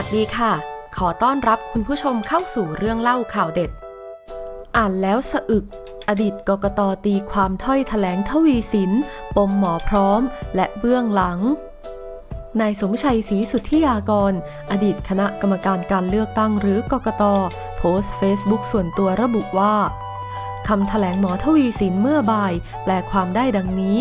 วัสดีค่ะ ขอต้อนรับคุณผู้ชมเข้าสู่เรื่องเล่าข่าวเด็ด อ่านแล้วสะอึก อดีตกกตตีความถ้อยแถลงทวีสิน ปมหมอพร้อม และเบื้องหลัง นายสมชัยศรีสุทธิยากร อดีตคณะกรรมการการเลือกตั้งหรือกกต โพสต์เฟซบุ๊กส่วนตัวระบุว่าคำแถลงหมอทวีสินเมื่อบ่าย แปลความได้ดังนี้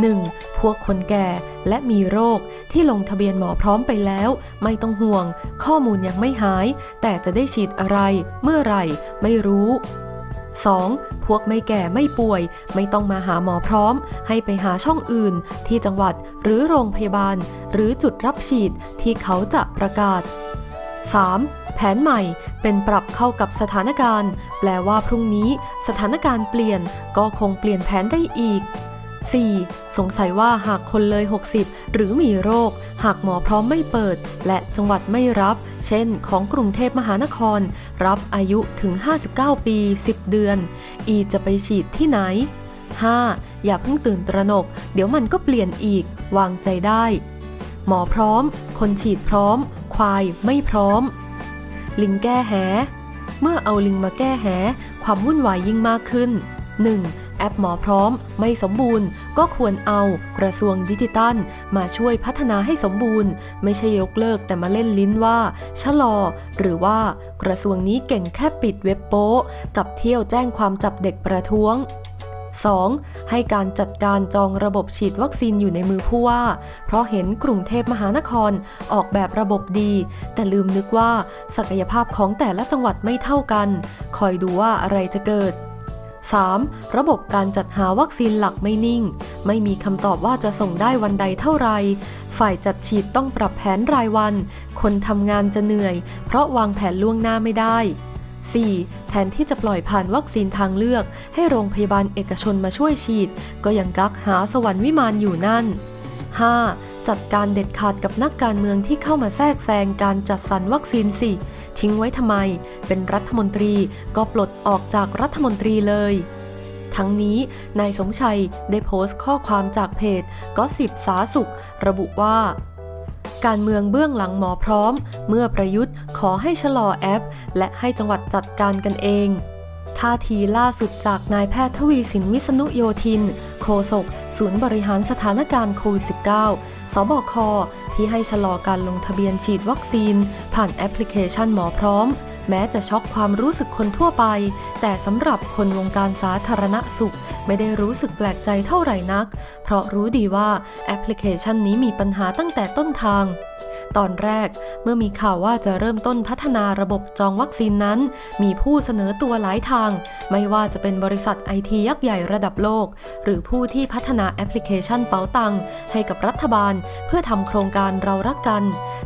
1. พวกคนแก่และมีโรคที่ลงทะเบียนหมอพร้อมไปแล้ว ไม่ต้องห่วง ข้อมูลยังไม่หาย แต่จะได้ฉีดอะไร เมื่อไหร่ ไม่รู้ 2. พวกไม่แก่ไม่ป่วย ไม่ต้องมาหาหมอพร้อม ให้ไปหาช่องอื่น ที่จังหวัดหรือโรงพยาบาล หรือจุดรับฉีดที่เขาจะประกาศ 3. แผนใหม่เป็นปรับเข้ากับสถานการณ์ แปลว่าพรุ่งนี้ สถานการณ์เปลี่ยนก็คงเปลี่ยนแผนได้อีก 4. สงสัยว่าหากคนเลย 60 หรือมีโรค หากหมอพร้อมไม่เปิด และจังหวัดไม่รับ เช่น ของกรุงเทพมหานคร รับอายุถึง 59 ปี 10 เดือน อีจะไปฉีดที่ไหน 5. อย่าเพิ่งตื่นตระหนก เดี๋ยวมันก็เปลี่ยนอีก วางใจได้ หมอพร้อม คนฉีดพร้อม ควายไม่พร้อม ลิงแก้แห เมื่อเอาลิงมาแก้แห ความวุ่นวายยิ่งมากขึ้น 1. แอปหมอพร้อม ไม่สมบูรณ์ ก็ควรเอากระทรวงดิจิตัล มาช่วยพัฒนาให้สมบูรณ์ ไม่ใช่ยกเลิกแต่มาเล่นลิ้นว่า ชะลอ หรือว่ากระทรวงนี้เก่งแค่ปิดเว็บโป๊กับเที่ยวแจ้งความจับเด็กประท้วง 2. ให้การจัดการจองระบบฉีดวัคซีนอยู่ในมือผู้ว่า เพราะเห็นกรุงเทพมหานครออกแบบระบบดี แต่ลืมนึกว่าศักยภาพของแต่ละจังหวัดไม่เท่ากัน คอยดูว่าอะไรจะเกิด 3. ระบบการจัดหาวัคซีนหลักไม่นิ่ง ไม่มีคำตอบว่าจะส่งได้วันใดเท่าไร ฝ่ายจัดฉีดต้องปรับแผนรายวัน คนทำงานจะเหนื่อย เพราะวางแผนล่วงหน้าไม่ได้ 4. แทนที่จะปล่อยผ่านวัคซีนทางเลือก ให้โรงพยาบาลเอกชนมาช่วยฉีด ก็ยังกักหาสวรรค์วิมานอยู่นั่น 5. จัดการเด็ดขาดกับนักการเมืองที่เข้ามาแทรกแซงการจัดสรรวัคซีนสิ ทิ้งไว้ทำไม เป็นรัฐมนตรีก็ปลดออกจากรัฐมนตรีเลย ทั้งนี้ นายสมชัยได้โพสต์ข้อความจากเพจก็สิบสาสุข ระบุว่า การเมืองเบื้องหลังหมอพร้อม เมื่อประยุทธ์ขอให้ชะลอแอป และให้จังหวัดจัดการกันเองท่าทีล่าสุดจากนายแพทย์ทวีสินวิษณุโยธิน โฆษกศูนย์บริหารสถานการณ์โควิด -19 สบค ที่ให้ชะลอการลงทะเบียนฉีดวัคซีน ผ่านแอปพลิเคชันหมอพร้อม แม้จะช็อกความรู้สึกคนทั่วไป แต่สำหรับคนวงการสาธารณสุข ไม่ได้รู้สึกแปลกใจเท่าไหร่นัก เพราะรู้ดีว่าแอปพลิเคชันนี้มีปัญหาตั้งแต่ต้นทาง ตอนแรก เมื่อมีข่าวว่าจะเริ่มต้นพัฒนาระบบจองวัคซีนนั้น มีผู้เสนอตัวหลายทาง ไม่ว่าจะเป็นบริษัทไอทียักษ์ใหญ่ระดับโลก หรือผู้ที่พัฒนาแอปพลิเคชันเป๋าตังให้กับรัฐบาล เพื่อทำโครงการเรารักกัน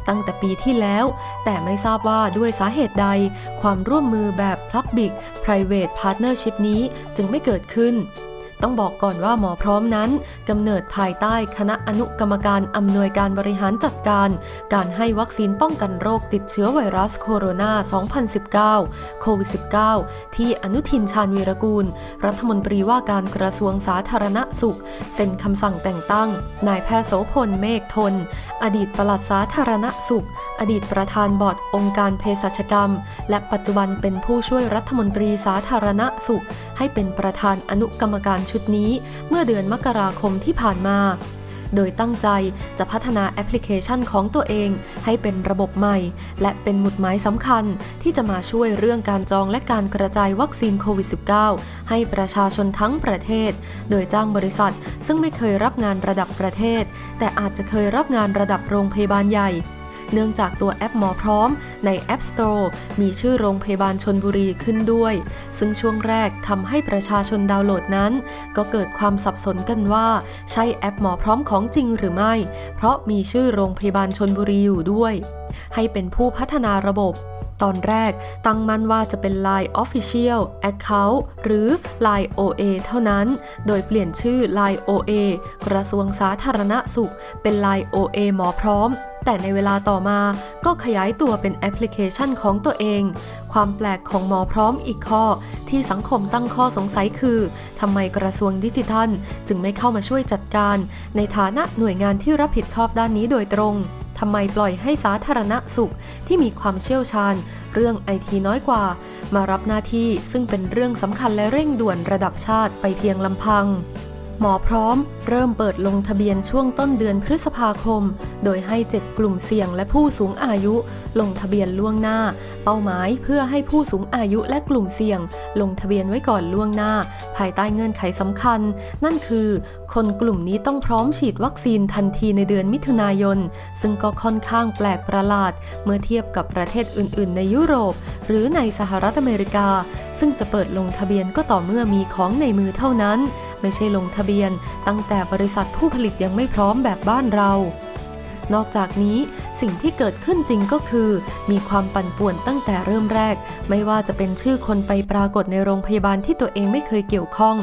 ตั้งแต่ปีที่แล้ว แต่ไม่ทราบว่าด้วยสาเหตุใด ความร่วมมือแบบ Public Private Partnership นี้จึงไม่เกิดขึ้น ต้องบอกก่อนว่าหมอพร้อมนั้นกำเนิดภายใต้คณะอนุกรรมการอำนวยการบริหารจัดการ การให้วัคซีนป้องกันโรคติดเชื้อไวรัสโคโรนา 2019 โควิด -19 ที่อนุทินชาญวีรกูล รัฐมนตรีว่าการกระทรวงสาธารณสุข เซ็นคำสั่งแต่งตั้ง นายแพทย์โสพลเมฆทน อดีตปลัดสาธารณสุข อดีตประธานบอร์ดองค์การเภสัชกรรม และปัจจุบันเป็นผู้ช่วยรัฐมนตรีสาธารณสุข ให้เป็นประธานอนุกรรมการชุดนี้ เมื่อเดือนมกราคมที่ผ่านมา โดยตั้งใจจะพัฒนาแอปพลิเคชันของตัวเองให้เป็นระบบใหม่ และเป็นหมุดหมายสำคัญที่จะมาช่วยเรื่องการจองและการกระจายวัคซีนโควิด -19 ให้ประชาชนทั้งประเทศ โดยจ้างบริษัท ซึ่งไม่เคยรับงานระดับประเทศ แต่อาจจะเคยรับงานระดับโรงพยาบาลใหญ่ เนื่องจากตัวแอปหมอพร้อมใน App Store มีชื่อโรงพยาบาลชนบุรีขึ้นด้วย ซึ่งช่วงแรกทำให้ประชาชนดาวน์โหลดนั้น ก็เกิดความสับสนกันว่า ใช่แอปหมอพร้อมของจริงหรือไม่ เพราะมีชื่อโรงพยาบาลชนบุรีอยู่ด้วย ให้เป็นผู้พัฒนาระบบตอนแรกตั้งมั่นว่าจะเป็น Line Official Account หรือ Line OA เท่านั้น โดยเปลี่ยนชื่อ Line OA กระทรวงสาธารณสุข เป็น Line OA หมอพร้อม แต่ในเวลาต่อมาก็ขยายตัวเป็นแอปพลิเคชันของตัวเอง ความแปลกของหมอพร้อมอีกข้อ ที่สังคมตั้งข้อสงสัยคือทำไมกระทรวงดิจิทัล จึงไม่เข้ามาช่วยจัดการ ในฐานะหน่วยงานที่รับผิดชอบด้านนี้โดยตรงทำไมปล่อยให้สาธารณสุขที่มีความเชี่ยวชาญ เรื่องไอทีน้อยกว่า มารับหน้าที่ซึ่งเป็นเรื่องสำคัญและเร่งด่วนระดับชาติไปเพียงลำพัง หมอพร้อมเริ่มเปิดลงทะเบียนช่วงต้นเดือนพฤษภาคม โดยให้ 7 กลุ่มเสี่ยงและผู้สูงอายุ ลงทะเบียนล่วงหน้า เป้าหมายเพื่อให้ผู้สูงอายุและกลุ่มเสี่ยง ลงทะเบียนไว้ก่อนล่วงหน้า ภายใต้เงื่อนไขสำคัญ นั่นคือ คนกลุ่มนี้ต้องพร้อมฉีดวัคซีนทันทีในเดือนมิถุนายน ซึ่งก็ค่อนข้างแปลกประหลาด เมื่อเทียบกับประเทศอื่น ๆ ในยุโรป หรือในสหรัฐอเมริกา ซึ่งจะเปิดลงทะเบียนก็ต่อเมื่อมีของในมือเท่านั้น ไม่ใช่ลงทะเบียน ตั้งแต่บริษัทผู้ผลิตยังไม่พร้อมแบบบ้านเรา นอกจากนี้สิ่งที่เกิดขึ้นจริงก็คือ มีความปั่นป่วนตั้งแต่เริ่มแรก ไม่ว่าจะเป็นชื่อคนไปปรากฏในโรงพยาบาลที่ตัวเองไม่เคยเกี่ยวข้อง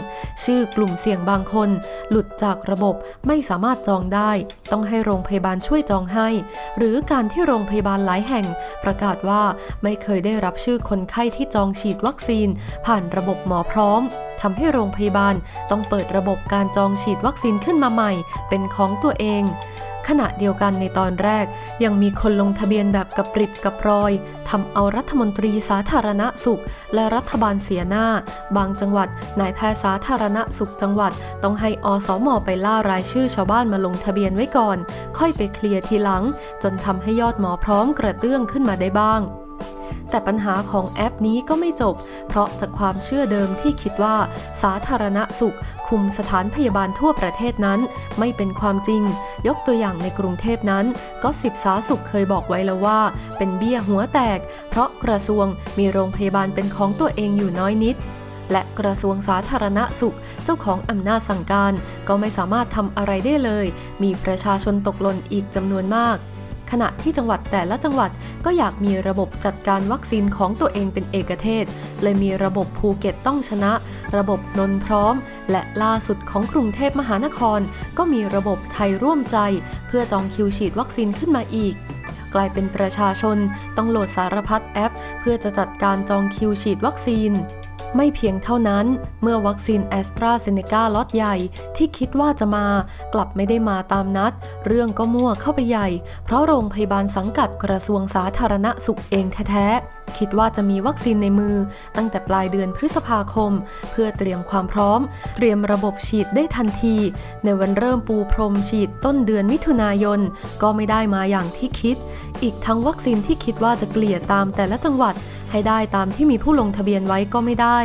ชื่อกลุ่มเสี่ยงบางคน หลุดจากระบบไม่สามารถจองได้ ต้องให้โรงพยาบาลช่วยจองให้ หรือการที่โรงพยาบาลหลายแห่ง ประกาศว่าไม่เคยได้รับชื่อคนไข้ที่จองฉีดวัคซีน ผ่านระบบหมอพร้อมทำให้โรงพยาบาลต้องเปิดระบบการจองฉีดวัคซีนขึ้นมาใหม่ เป็นของตัวเอง ขณะเดียวกันในตอนแรก ยังมีคนลงทะเบียนแบบกับปริบกับรอยทำเอารัฐมนตรีสาธารณสุข และรัฐบาลเสียหน้า บางจังหวัดนายแพทย์สาธารณสุขจังหวัด ต้องให้อสมไปล่ารายชื่อชาวบ้านมาลงทะเบียนไว้ก่อน ค่อยไปเคลียร์ทีหลัง จนทำให้ยอดหมอพร้อมกระเตื้องขึ้นมาได้บ้าง แต่ปัญหาของแอปนี้ก็ไม่จบ เพราะจากความเชื่อเดิมที่คิดว่า สาธารณสุข คุมสถานพยาบาลทั่วประเทศนั้น ไม่เป็นความจริง ยกตัวอย่างในกรุงเทพนั้น ก็สิบสาสุขเคยบอกไว้แล้วว่า เป็นเบี้ยหัวแตก เพราะกระทรวงมีโรงพยาบาลเป็นของตัวเองอยู่น้อยนิด และกระทรวงสาธารณสุข เจ้าของอำนาจสั่งการ ก็ไม่สามารถทำอะไรได้เลย มีประชาชนตกหล่นอีกจำนวนมาก ขณะที่จังหวัดแต่ละจังหวัดก็อยากมีระบบจัดการวัคซีนของตัวเองเป็นเอกเทศ เลยมีระบบภูเก็ตต้องชนะ ระบบนนพร้อม และล่าสุดของกรุงเทพมหานคร ก็มีระบบไทยร่วมใจ เพื่อจองคิวฉีดวัคซีนขึ้นมาอีกกลายเป็นประชาชนต้องโหลดสารพัดแอป เพื่อจะจัดการจองคิวฉีดวัคซีน ไม่เพียงเท่านั้น เมื่อวัคซีนแอสตราเซเนกาล็อตใหญ่ที่คิดว่าจะมากลับไม่ได้มาตามนัด เรื่องก็มั่วเข้าไปใหญ่ เพราะโรงพยาบาลสังกัดกระทรวงสาธารณสุขเองแท้ๆ คิดว่าจะมีวัคซีนในมือ ตั้งแต่ปลายเดือนพฤษภาคม เพื่อเตรียมความพร้อม เตรียมระบบฉีดได้ทันที ในวันเริ่มปูพรมฉีดต้นเดือนมิถุนายน ก็ไม่ได้มาอย่างที่คิด อีกทั้งวัคซีนที่คิดว่าจะเกลี่ยตามแต่ละจังหวัด ให้ได้ตามที่มีผู้ลงทะเบียนไว้ก็ไม่ได้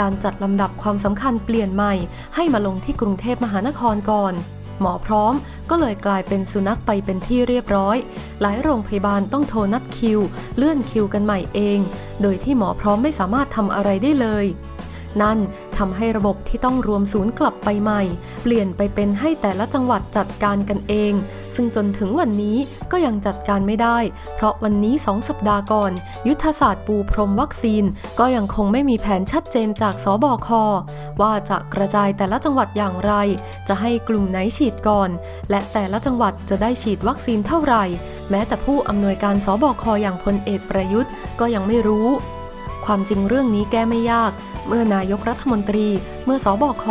การจัดลำดับความสำคัญเปลี่ยนใหม่ ให้มาลงที่กรุงเทพมหานครก่อน หมอพร้อมก็เลยกลายเป็นสุนัขไปเป็นที่เรียบร้อย หลายโรงพยาบาลต้องโทรนัดคิว เลื่อนคิวกันใหม่เอง โดยที่หมอพร้อมไม่สามารถทำอะไรได้เลย นั่นทำให้ระบบที่ต้องรวมศูนย์กลับไปใหม่ เปลี่ยนไปเป็นให้แต่ละจังหวัดจัดการกันเอง ซึ่งจนถึงวันนี้ก็ยังจัดการไม่ได้ เพราะวันนี้2สัปดาห์ก่อน ยุทธศาสตร์ปูพรมวัคซีน ก็ยังคงไม่มีแผนชัดเจนจากสบคว่าจะกระจายแต่ละจังหวัดอย่างไร จะให้กลุ่มไหนฉีดก่อน และแต่ละจังหวัดจะได้ฉีดวัคซีนเท่าไหร่ แม้แต่ผู้อำนวยการสบคอย่างพลเอกประยุทธ์ก็ยังไม่รู้ ความจริงเรื่องนี้แก้ไม่ยาก เมื่อนายกรัฐมนตรี เมื่อสอบค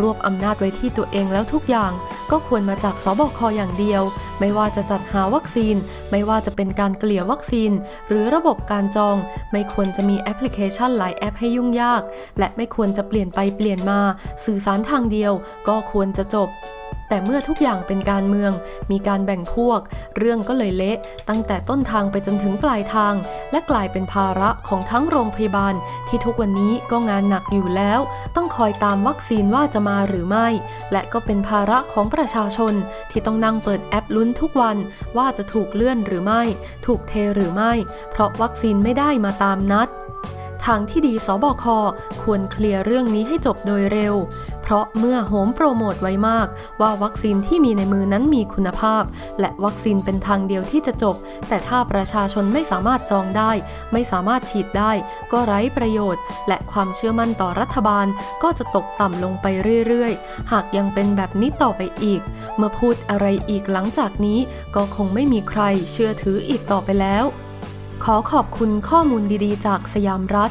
รวบอำนาจไว้ที่ตัวเองแล้วทุกอย่าง ก็ควรมาจากสบคอย่างเดียว ไม่ว่าจะจัดหาวัคซีน ไม่ว่าจะเป็นการเกลี่ยวัคซีน หรือระบบการจอง ไม่ควรจะมีแอปพลิเคชันหลายแอปให้ยุ่งยาก และไม่ควรจะเปลี่ยนไปเปลี่ยนมา สื่อสารทางเดียว ก็ควรจะจบ แต่เมื่อทุกอย่างเป็นการเมือง มีการแบ่งพวก เรื่องก็เลยเละ ตั้งแต่ต้นทางไปจนถึงปลายทาง และกลายเป็นภาระของทั้งโรงพยาบาล ที่ทุกวันนี้ก็งานหนักอยู่แล้ว ต้องคอยตามวัคซีนว่าจะมาหรือไม่ และก็เป็นภาระของประชาชน ที่ต้องนั่งเปิดแอปลุ้นทุกวัน ว่าจะถูกเลื่อนหรือไม่ ถูกเทหรือไม่ เพราะวัคซีนไม่ได้มาตามนัดทางที่ดีสบคควรเคลียร์เรื่องนี้ให้จบโดยเร็ว เพราะเมื่อโหมโปรโมทไว้มาก ว่าวัคซีนที่มีในมือนั้นมีคุณภาพ และวัคซีนเป็นทางเดียวที่จะจบ แต่ถ้าประชาชนไม่สามารถจองได้ ไม่สามารถฉีดได้ ก็ไร้ประโยชน์ และความเชื่อมั่นต่อรัฐบาลก็จะตกต่ำลงไปเรื่อยๆ หากยังเป็นแบบนี้ต่อไปอีก เมื่อพูดอะไรอีกหลังจากนี้ ก็คงไม่มีใครเชื่อถืออีกต่อไปแล้ว ขอขอบคุณข้อมูลดีๆ จากสยามรัฐ